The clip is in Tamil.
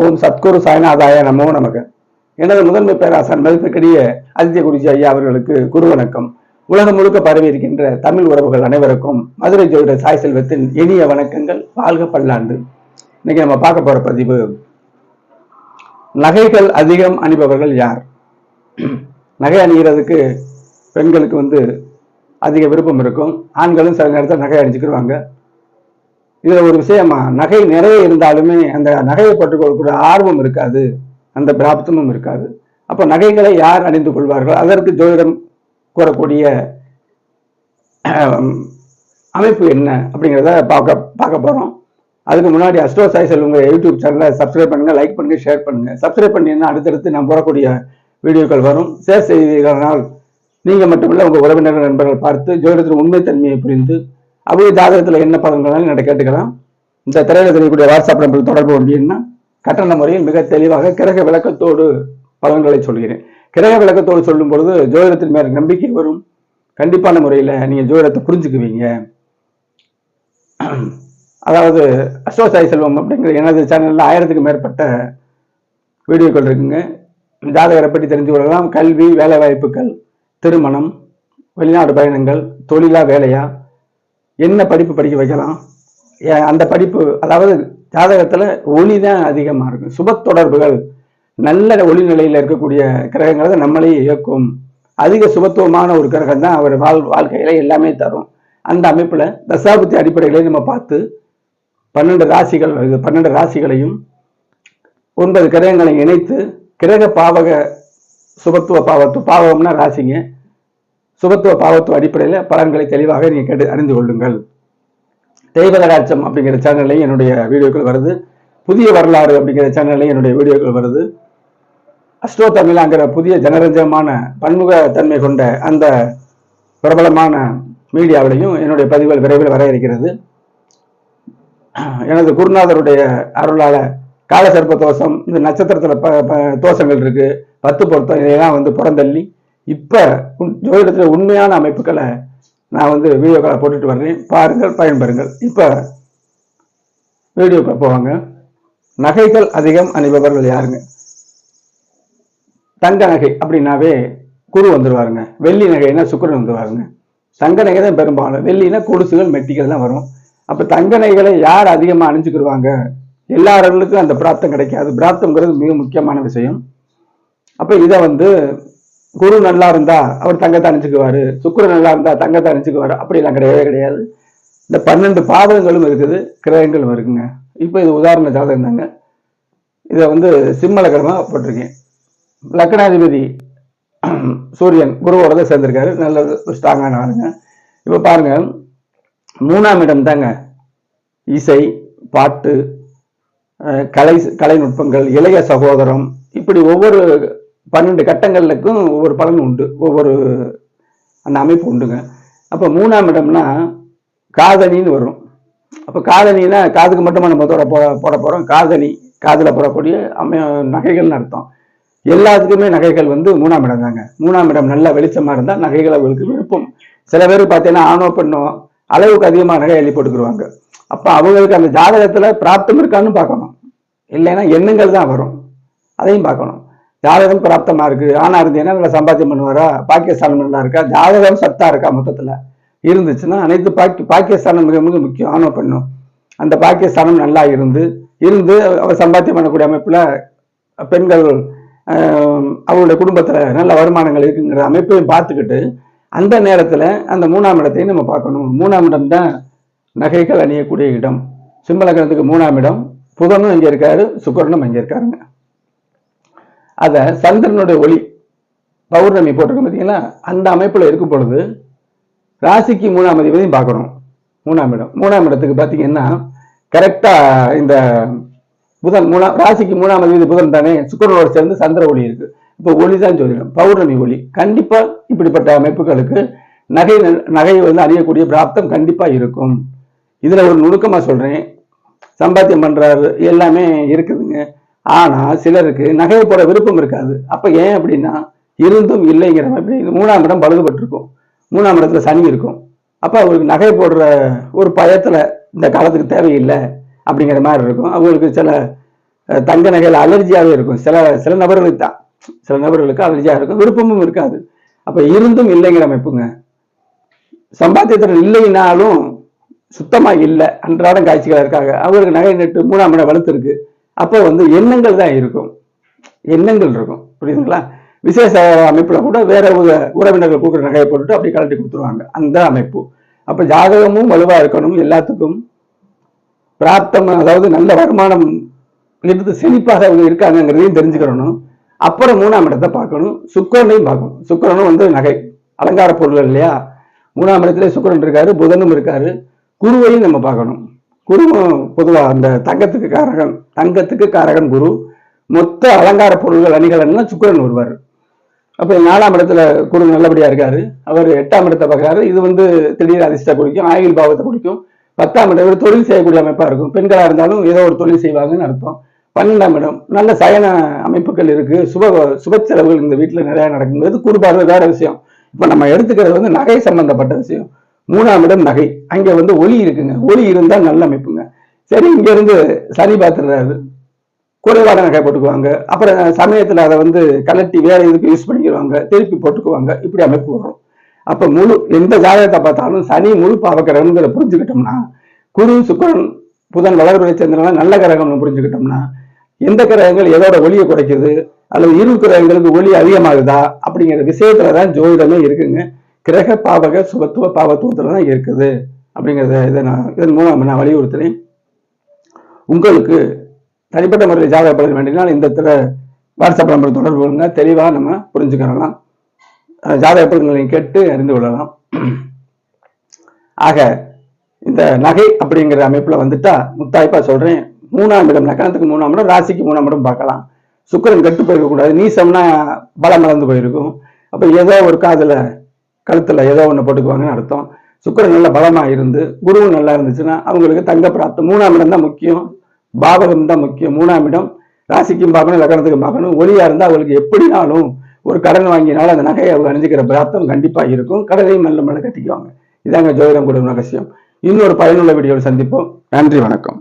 ஓம் சத்குரு சாய்நாதாய நமோ நமக. எனது முதன்மை பேராசன் மதிப்புக்கிடையே ஆதித்ய குருஜி ஐயா அவர்களுக்கு குரு வணக்கம் உலகம் முழுக்க பரவி இருக்கின்ற தமிழ் உறவுகள் அனைவருக்கும் மதுரை ஜோதிட சாய் செல்வத்தின் இனிய வணக்கங்கள். வாழ்க பல்லாண்டு. இன்னைக்கு நம்ம பார்க்க போற பதிவு நகைகள் அதிகம் அணிபவர்கள் யார்? நகை அணிகிறதுக்கு பெண்களுக்கு வந்து அதிக விருப்பம் இருக்கும். ஆண்களும் சில நேரத்தில் நகை அணிஞ்சுக்கிடுவாங்க இதுல ஒரு விஷயமா நகை நிறைய இருந்தாலுமே அந்த நகையை பற்றுக்கொள்ளக்கூடிய ஆர்வம் இருக்காது அந்த பிராப்தமும் இருக்காது. அப்போ நகைகளை யார் அணிந்து கொள்வார்கள்? அதற்கு ஜோதிடம் கூறக்கூடிய அமைப்பு என்ன அப்படிங்கிறத பார்க்க பார்க்க போறோம். அதுக்கு முன்னாடி அஸ்ட்ரோ சாய் செல்வங்க யூடியூப் சேனலை சப்ஸ்கிரைப் பண்ணுங்க லைக் பண்ணுங்க ஷேர் பண்ணுங்க. சப்ஸ்கிரைப் பண்ணீங்கன்னா அடுத்தடுத்து நான் போடக்கூடிய வீடியோக்கள் வரும். ஷேர் செய்திகளால் நீங்க மட்டுமில்ல உங்க உறவினர்கள் நண்பர்கள் பார்த்து ஜோதிடத்தின் உண்மைத்தன்மையை புரிந்து அப்படியே ஜாதகத்தில் என்ன பலன்களாலும் என்னை கேட்டுக்கலாம். இந்த திரையில தெரியக்கூடிய வாட்ஸ்அப் நம்பர் தொடர்பு அப்படின்னா கட்டண முறையில் மிக தெளிவாக கிரக விளக்கத்தோடு பலன்களை சொல்கிறேன். கிரக விளக்கத்தோடு சொல்லும் பொழுது ஜோதிடத்தின் மேல் நம்பிக்கை வரும். கண்டிப்பான முறையில் நீங்க ஜோதிடத்தை புரிஞ்சுக்குவீங்க. அதாவது அசோ சாய் செல்வம் அப்படிங்கிற எனது சேனலில் ஆயிரத்துக்கு மேற்பட்ட வீடியோக்கள் இருக்குங்க. ஜாதகரை பற்றி தெரிஞ்சு கொள்ளலாம். கல்வி வேலை வாய்ப்புகள் திருமணம் வெளிநாடு பயணங்கள் தொழிலா வேலையா என்ன படிப்பு படிக்க வைக்கலாம்? அந்த படிப்பு அதாவது ஜாதகத்தில் ஒளி தான் அதிகமாக இருக்கும். சுப தொடர்புகள் நல்ல ஒளி நிலையில் இருக்கக்கூடிய கிரகங்களை தான் நம்மளே இயக்கும். அதிக சுபத்துவமான ஒரு கிரகம் தான் அவர் வாழ் வாழ்க்கையில எல்லாமே தரும். அந்த அமைப்பில் தசாபுத்தி அடிப்படையிலே நம்ம பார்த்து பன்னெண்டு ராசிகள் பன்னெண்டு ராசிகளையும் ஒன்பது கிரகங்களை இணைத்து கிரக பாவக சுபத்துவ பாவத்து பாவகம்னா ராசிங்க. சுபத்துவ பாவத்துவ அடிப்படையில் பலன்களை தெளிவாக நீங்கள் கேட்டு அறிந்து கொள்ளுங்கள். தெய்வதராட்சம் அப்படிங்கிற சேனல்லையும் என்னுடைய வீடியோக்கள் வருது. புதிய வரலாறு அப்படிங்கிற சேனல்லையும் என்னுடைய வீடியோக்கள் வருது. அஸ்ட்ரோ தமிழாங்கிற புதிய ஜனரஞ்சகமான பன்முக தன்மை கொண்ட அந்த பிரபலமான மீடியாவிலையும் என்னுடைய பதிவுகள் விரைவில் வர இருக்கிறது. எனது குருநாதருடைய அருளால காலசர்ப்ப தோஷம் இந்த நட்சத்திரத்தில் ப தோஷங்கள் இருக்கு பத்து பொருத்தம் இதையெல்லாம் வந்து புறந்தள்ளி இப்போ உன் உண்மையான அமைப்புகளை நான் வந்து வீடியோக்களை போட்டுட்டு வர்றேன். பாருங்கள் பயன்பெறுங்கள். இப்போ வீடியோக்கள் போவாங்க. நகைகள் அதிகம் அணிபவர்கள் யாருங்க? தங்க நகை அப்படின்னாவே குரு வந்துடுவாருங்க வெள்ளி நகைனா சுக்கிரன் வந்துடுவாருங்க தங்க நகை தான் பெரும்பாலும். வெள்ளினா கொடுசுகள் மெட்டிகள் தான் வரும். அப்போ தங்க நகைகளை யார் அதிகமாக அணிஞ்சுக்கிடுவாங்க எல்லார்களுக்கும் அந்த பிராப்தம் கிடைக்காது. பிராப்தங்கிறது மிக முக்கியமான விஷயம். அப்போ இதை வந்து குரு நல்லா இருந்தா அவர் தங்கத்தை அணிஞ்சுக்குவாரு சுக்கிரன் நல்லா இருந்தா தங்கத்தை அணிச்சுக்குவாரு அப்படிலாம் கிடையவே கிடையாது. இந்த பன்னெண்டு பாதங்களும் இருக்குது கிரகங்களும் இருக்குங்க. இப்போ இது உதாரண ஜாதகம் தாங்க. இதை வந்து சிம்ம லக்கணமா போட்டிருக்கேன். லக்னாதிபதி சூரியன் குருவோட தான் சேர்ந்திருக்காரு. நல்ல ஸ்ட்ராங்கான ஆளுங்க. இப்போ பாருங்க மூணாம் இடம் தாங்க. இசை பாட்டு அஹ், கலை கலைநுட்பங்கள் இளைய சகோதரம் இப்படி ஒவ்வொரு பன்னெண்டு கட்டங்களுக்கும் ஒவ்வொரு பலன் உண்டு ஒவ்வொரு அந்த அமைப்பு உண்டுங்க. அப்போ மூணாம் இடம்னா காதணின்னு வரும். அப்போ காதணினா காதுக்கு மட்டுமா நம்ம தோட போட போட போகிறோம் காதணி காதில் போடக்கூடிய அமை நகைகள்னு அர்த்தம். எல்லாத்துக்குமே நகைகள் வந்து மூணாம் இடம் தாங்க. மூணாம் இடம் நல்லா வெளிச்சமாக இருந்தால் நகைகள் அவங்களுக்கு விருப்பம். சில பேர் பார்த்தீங்கன்னா ஆணோ பெண்ணோ அளவுக்கு அதிகமாக நகை அள்ளி போட்டுக்கிடுவாங்க அப்போ அவங்களுக்கு அந்த ஜாதகத்தில் பிராப்தம் இருக்கான்னு பார்க்கணும். இல்லைன்னா எண்ணங்கள் தான் வரும். அதையும் பார்க்கணும். ஜாதகம் பிராப்தமா இருக்கு? ஆனா இருந்தீங்கன்னா நல்லா சம்பாத்தியம் பண்ணுவாரா? பாக்கியஸ்தானம் நல்லா இருக்கா? ஜாதகம் சத்தா இருக்கா மொத்தத்துல? இருந்துச்சுன்னா அனைத்து பாக்கி பாக்கியஸ்தானம் மிக மிக முக்கியம். ஆணோ பெண்ணும் அந்த பாக்கியஸ்தானம் நல்லா இருந்து இருந்து அவர் சம்பாத்தியம் பண்ணக்கூடிய அமைப்புல பெண்கள் அவருடைய குடும்பத்துல நல்ல வருமானங்கள் இருக்குங்கிற அமைப்பையும் பார்த்துக்கிட்டு அந்த நேரத்துல அந்த மூணாம் இடத்தையும் நம்ம பார்க்கணும். மூணாம் இடம் தான் நகைகள் அணியக்கூடிய இடம். சிம்மலக்கணத்துக்கு மூணாம் இடம். புதனும் இங்கே இருக்காரு சுக்கரனும் அங்கே இருக்காருங்க. அதை சந்திரனுடைய ஒளி பௌர்ணமி போட்டிருக்க பார்த்தீங்களா அந்த அமைப்பில் இருக்கும் பொழுது ராசிக்கு மூணாம் அதிபதியும் பார்க்கணும். மூணாம் இடம். மூணாம் இடத்துக்கு பார்த்தீங்கன்னா கரெக்டாக இந்த புதன் மூணாம் ராசிக்கு மூணாம் அதிபதி புதன் தானே சுக்கரனோடு சேர்ந்து சந்திர ஒளி இருக்கு. இப்போ ஒளி தான் சொல்லிடும். பௌர்ணமி ஒளி. கண்டிப்பாக இப்படிப்பட்ட அமைப்புகளுக்கு நகை நகையை வந்து அறியக்கூடிய பிராப்தம் கண்டிப்பாக இருக்கும். இதில் ஒரு நுணுக்கமாக சொல்கிறேன் சம்பாத்தியம் பண்ணுறாரு எல்லாமே இருக்குதுங்க. ஆனா சிலருக்கு நகையை போட விருப்பம் இருக்காது. அப்ப ஏன் அப்படின்னா இருந்தும் இல்லைங்கிற மாதிரி மூணாம் இடம் பழுதுபட்டிருக்கும். மூணாம் இடத்துல சனி இருக்கும். அப்ப அவருக்கு நகை போடுற ஒரு பயத்துல இந்த காலத்துக்கு தேவையில்லை அப்படிங்கிற மாதிரி இருக்கும். அவங்களுக்கு சில தங்க நகையில் அலர்ஜியாகவே இருக்கும். சில சில நபர்களுக்கு தான். சில நபர்களுக்கு அலர்ஜியாக இருக்கும். விருப்பமும் இருக்காது. அப்போ இருந்தும் இல்லைங்கிற அமைப்புங்க. சம்பாத்தியத்தில் இல்லைனாலும் சுத்தமாக இல்லை. அன்றாடம் காய்ச்சிகளாக இருக்காங்க. அவருக்கு நகை நட்டு மூணாம் இடம் வளர்த்துருக்கு. அப்போ வந்து எண்ணங்கள் தான் இருக்கும். எண்ணங்கள் இருக்கும். புரியுதுங்களா? விசேஷ அமைப்புல கூட வேற உறவினர்கள் கொடுக்குற நகையை போட்டுட்டு அப்படி கலட்டி கொடுத்துருவாங்க. அந்த அமைப்பு. அப்ப ஜாதகமும் வலுவா இருக்கணும். எல்லாத்துக்கும் பிராப்தம் அதாவது நல்ல வருமானம் எடுத்து செழிப்பாக அவங்க இருக்காங்கங்கிறதையும் தெரிஞ்சுக்கிறணும் அப்புறம் மூணாம் இடத்தை பார்க்கணும். சுக்கரனையும் பார்க்கணும். சுக்கரனும் வந்து நகை அலங்கார பொருள் இல்லையா? மூணாம் இடத்துல சுக்கிரன் இருக்காரு புதனும் இருக்காரு. குருவையும் நம்ம பார்க்கணும். குருவும் பொதுவா அந்த தங்கத்துக்கு காரகன் தங்கத்துக்கு காரகன் குரு. மொத்த அலங்கார பொருள்கள் அணிகள் சுக்கரன் சுக்கிரன் வருவார். அப்ப நாலாம் இடத்துல குரு நல்லபடியா இருக்காரு. அவர் எட்டாம் இடத்தை பார்க்குறாரு. இது வந்து திடீர் அதிர்ஷ்ட குறிக்கும் ஆயுள் பாவத்தை குறிக்கும் பத்தாம் இடம் ஒரு தொழில் செய்யக்கூடிய அமைப்பாக இருக்கும். பெண்களாக இருந்தாலும் ஏதோ ஒரு தொழில் செய்வாங்கன்னு அர்த்தம். பன்னெண்டாம் இடம் நல்ல சயன அமைப்புகள் இருக்கு. சுப சுப செலவுகள் இந்த வீட்டில் நிறையா நடக்கும்போது குறுபார்வை வேற விஷயம். இப்போ நம்ம எடுத்துக்கிறது வந்து நகை சம்பந்தப்பட்ட விஷயம். மூணாம் இடம் நகை. அங்கே வந்து ஒளி இருக்குங்க. ஒளி இருந்தால் நல்ல அமைப்புங்க. சரி இங்கேருந்து சனி பார்த்துடுறாரு. குறைவான நகை போட்டுக்குவாங்க. அப்புறம் சமயத்தில் அதை வந்து கலட்டி வேற இதுக்கு யூஸ் பண்ணிக்கிடுவாங்க. திருப்பி போட்டுக்குவாங்க. இப்படி அமைப்பு வரும். அப்போ முழு எந்த ஜாதகத்தை பார்த்தாலும் சனி முழு பாவக்கிரகம்ங்கிற புரிஞ்சுக்கிட்டோம்னா குரு சுக்கிரன் புதன் வளர்பிறை சந்திரன் நல்ல கிரகம்னு புரிஞ்சுக்கிட்டோம்னா எந்த கிரகங்கள் எதோட ஒளியை குறைக்குது? அல்லது இரு கிரகங்களுக்கு ஒளி அதிகமாகுதா? அப்படிங்கிற விஷயத்துல தான் ஜோதிடமே இருக்குங்க. கிரக பாவக சுபத்துவ பாவத்துவத்தில் தான் இருக்குது. அப்படிங்கிறத இதை நான் இதன் மூலம் நான் வலியுறுத்துறேன். உங்களுக்கு தனிப்பட்ட முறையில் ஜாதக பலன் வேண்டினால் இந்த திற வாட்ஸ்அப் நம்பர் தொடர்பு கொள்ளுங்க. தெளிவாக நம்ம புரிஞ்சுக்கலாம் அஹ் ஜாதக பலன்களை கேட்டு அறிந்து கொள்ளலாம். ஆக இந்த நகை அப்படிங்கிற அமைப்பில் வந்துட்டா முத்தாய்ப்பா சொல்றேன். மூணாம் இடம் லக்கணத்துக்கு மூணாம் இடம் ராசிக்கு மூணாம் இடம் பார்க்கலாம். சுக்கிரன் கெட்டு போயிருக்கக்கூடாது. நீசம்னா பலம் மறந்து போயிருக்கும். அப்போ ஏதோ ஒரு காதில் கழுத்துல ஏதோ ஒண்ணு போட்டுக்குவாங்கன்னு அர்த்தம். சுக்கரன் நல்ல பலமா இருந்து குருவும் நல்லா இருந்துச்சுன்னா அவங்களுக்கு தங்க பிராப்தம். மூணாம் இடம் தான் முக்கியம். பாவகம் தான் முக்கியம். மூணாம் இடம் ராசிக்கும் பார்க்கணும் லக்கணத்துக்கும் பார்க்கணும் ஒளியா இருந்தா அவங்களுக்கு எப்படினாலும் ஒரு கடன் வாங்கினாலும் அந்த நகையை அவங்க அணிஞ்சிக்கிற பிராப்தம் கண்டிப்பா இருக்கும். கடனையும் நல்ல மழை கட்டிக்குவாங்க. இதாங்க ஜோதிடம் கொடுக்கும் ரகசியம். இன்னொரு பயனுள்ள வீடியோவில் சந்திப்போம். நன்றி வணக்கம்.